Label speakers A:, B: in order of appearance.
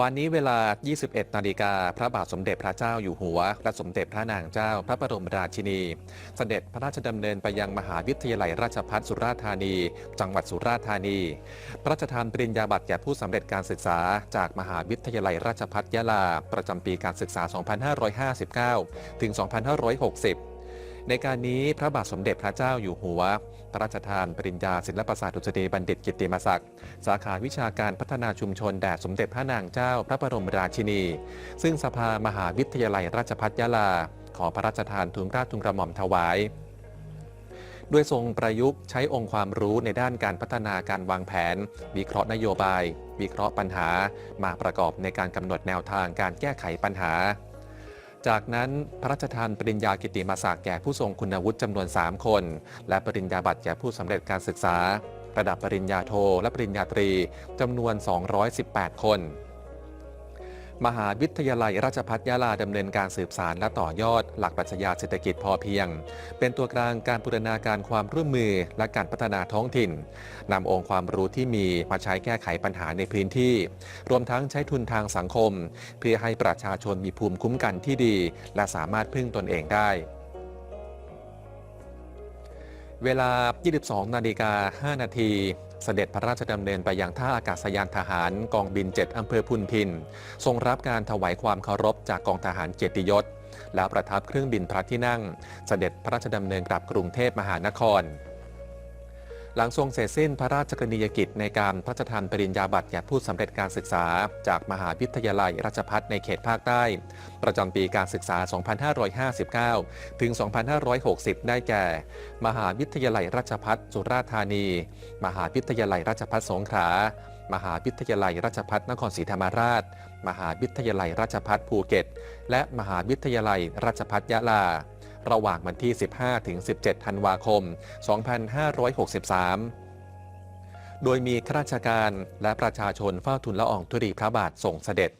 A: วันนี้เวลา 21 นาฬิกา พระบาทสมเด็จพระเจ้าอยู่หัว และสมเด็จพระนางเจ้า พระบรมราชินี เสด็จพระราชดำเนินไปยังมหาวิทยาลัยราชภัฏสุราษฎร์ธานี จังหวัดสุราษฎร์ธานี พระราชทานปริญญาบัตรแก่ผู้สำเร็จการศึกษา จากมหาวิทยาลัยราชภัฏยะลา ประจำปีการศึกษา 2559 ถึง 2560 ในการนี้พระบาทสมเด็จพระเจ้าอยู่หัว พระราชทานปริญญาศิลปศาสตร์ดุษฎีบัณฑิตกิตติมศักดิ์ สาขาวิชาการพัฒนาชุมชนแด่สมเด็จพระนางเจ้าพระบรมราชินี ซึ่งสภามหาวิทยาลัยราชภัฏยะลา ขอพระราชทานทุนราชทุนกระหม่อมถวายด้วยทรงประยุกต์ใช้องค์ความรู้ในด้านการพัฒนาการวางแผน วิเคราะห์นโยบาย วิเคราะห์ปัญหา มาประกอบในการกำหนดแนวทางการแก้ไขปัญหา จากนั้นพระราชทานปริญญากิติมศักดิ์แก่ผู้ทรงคุณวุฒิจำนวน 3 คน และปริญญาบัตรแก่ผู้สำเร็จการศึกษา ระดับปริญญาโทและปริญญาตรีจำนวน 218 คน มหาวิทยาลัยราชภัฏยะลาดำเนินการสืบสารและต่อยอด หลักปรัชญาเศรษฐกิจพอเพียง เป็นตัวกลางการบูรณาการความร่วมมือและการพัฒนาท้องถิ่นนำองค์ความรู้ที่มีมาใช้แก้ไขปัญหาในพื้นที่ รวมทั้งใช้ทุนทางสังคม เพื่อให้ประชาชนมีภูมิคุ้มกันที่ดี และสามารถพึ่งตนเองได้เวลา 22 นาฬิกา 5 นาที เสด็จพระราชดำเนินไปยังท่าอากาศยานทหารกองบิน 7 อำเภอพุนพิน ทรงรับการถวายความเคารพจากกองทหารเจติยศ แล้วประทับเครื่องบินพระที่นั่ง เสด็จพระราชดำเนินกลับกรุงเทพมหานคร หลังทรงเสร็จสิ้นพระราชกรณียกิจในการพระราชทานปริญญาบัตรแก่ผู้สำเร็จการศึกษา จากมหาวิทยาลัยราชภัฏในเขตภาคใต้ ประจำปีการศึกษา 2559 ถึง 2560 ได้แก่ มหาวิทยาลัยราชภัฏสุราษฎร์ธานี มหาวิทยาลัยราชภัฏสงขลามหาวิทยาลัยราชภัฏนครศรีธรรมราช มหาวิทยาลัยราชภัฏภูเก็ต และมหาวิทยาลัยราชภัฏยะลา ระหว่างวันที่ 15ถึง17 ธันวาคม 2563โดยมีข้าราชการและประชาชนเฝ้าทุนละอองธุรีพระบาทส่งเสด็จ